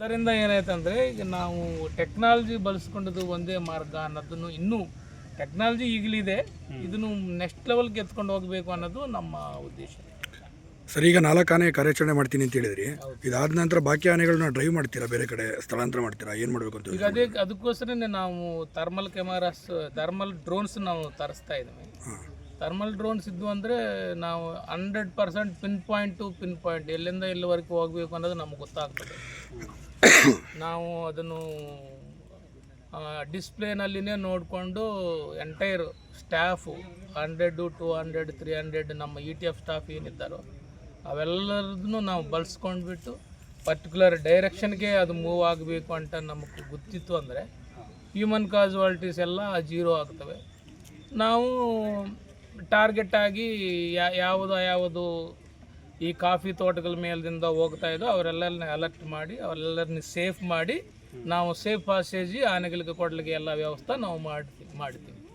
ಅದರಿಂದ ಏನಾಯ್ತಂದರೆ ಈಗ ನಾವು ಟೆಕ್ನಾಲಜಿ ಬಳಸ್ಕೊಂಡದ್ದು ಒಂದೇ ಮಾರ್ಗ ಅನ್ನೋದನ್ನು ಇನ್ನೂ ಟೆಕ್ನಾಲಜಿ ಈಗಲಿದೆ. ಇದನ್ನು ನೆಕ್ಸ್ಟ್ ಲೆವೆಲ್ಗೆ ಎತ್ಕೊಂಡು ಹೋಗಬೇಕು ಅನ್ನೋದು ನಮ್ಮ ಉದ್ದೇಶ. ಸರ್ ಈಗ ನಾಲ್ಕು ಆನೆ ಕಾರ್ಯಾಚರಣೆ ಮಾಡ್ತೀನಿ ಅಂತ ಹೇಳಿದ್ರಿ. ಇದಾದ ನಂತರ ಬಾಕಿ ಆನೆಗಳನ್ನ ಡ್ರೈವ್ ಮಾಡ್ತೀರಾ ಬೇರೆ ಕಡೆ ಸ್ಥಳಾಂತರ ಮಾಡ್ತೀರಾ? ಏನು ಮಾಡಬೇಕು ಅಂತ ಈಗ ಅದೇ ಅದಕ್ಕೋಸ್ಕರನೇ ನಾವು ಥರ್ಮಲ್ ಕ್ಯಾಮರಾಸ್ ಥರ್ಮಲ್ ಡ್ರೋನ್ಸ್ ನಾವು ತರಿಸ್ತಾ ಇದ್ದೀವಿ. ಥರ್ಮಲ್ ಡ್ರೋನ್ಸ್ ಇದ್ವು ಅಂದರೆ ನಾವು hundred percent pin point to pin point ಎಲ್ಲಿಂದ ಎಲ್ಲಿವರೆಗೂ ಹೋಗಬೇಕು ಅನ್ನೋದು ನಮ್ಗೆ ಗೊತ್ತಾಗ್ತದೆ. ನಾವು ಅದನ್ನು ಡಿಸ್ಪ್ಲೇನಲ್ಲಿನೇ ನೋಡಿಕೊಂಡು entire staff hundred to hundred three hundred ನಮ್ಮ ಇ ಟಿ ಎಫ್ ಸ್ಟಾಫ್ ಏನಿದ್ದಾರೋ ಅವೆಲ್ಲರದನ್ನು ನಾವು ಬಳಸ್ಕೊಂಡ್ಬಿಟ್ಟು ಪರ್ಟಿಕ್ಯುಲರ್ ಡೈರೆಕ್ಷನ್ಗೆ ಅದು ಮೂವ್ ಆಗಬೇಕು ಅಂತ ನಮಗೆ ಗೊತ್ತಿತ್ತು ಅಂದರೆ ಹ್ಯೂಮನ್ ಕಾಸುವಾಲಿಟೀಸ್ ಎಲ್ಲ ಜೀರೋ ಆಗ್ತವೆ. ನಾವು ಟಾರ್ಗೆಟ್ ಆಗಿ ಯಾವುದು ಯಾವುದು ಈ ಕಾಫಿ ತೋಟಗಳ ಮೇಲಿಂದ ಹೋಗ್ತಾ ಇದ್ದೋ ಅವರೆಲ್ಲರನ್ನ ಅಲರ್ಟ್ ಮಾಡಿ, ಅವರೆಲ್ಲರನ್ನ ಸೇಫ್ ಮಾಡಿ, ನಾವು ಸೇಫ್ ಪಾಸೇಜ್ ಆನೆಗಳಿಗೆ, ಕೊಡಲಿಕ್ಕೆ ಎಲ್ಲ ವ್ಯವಸ್ಥೆ ನಾವು ಮಾಡ್ತೀವಿ ಮಾಡ್ತೀವಿ.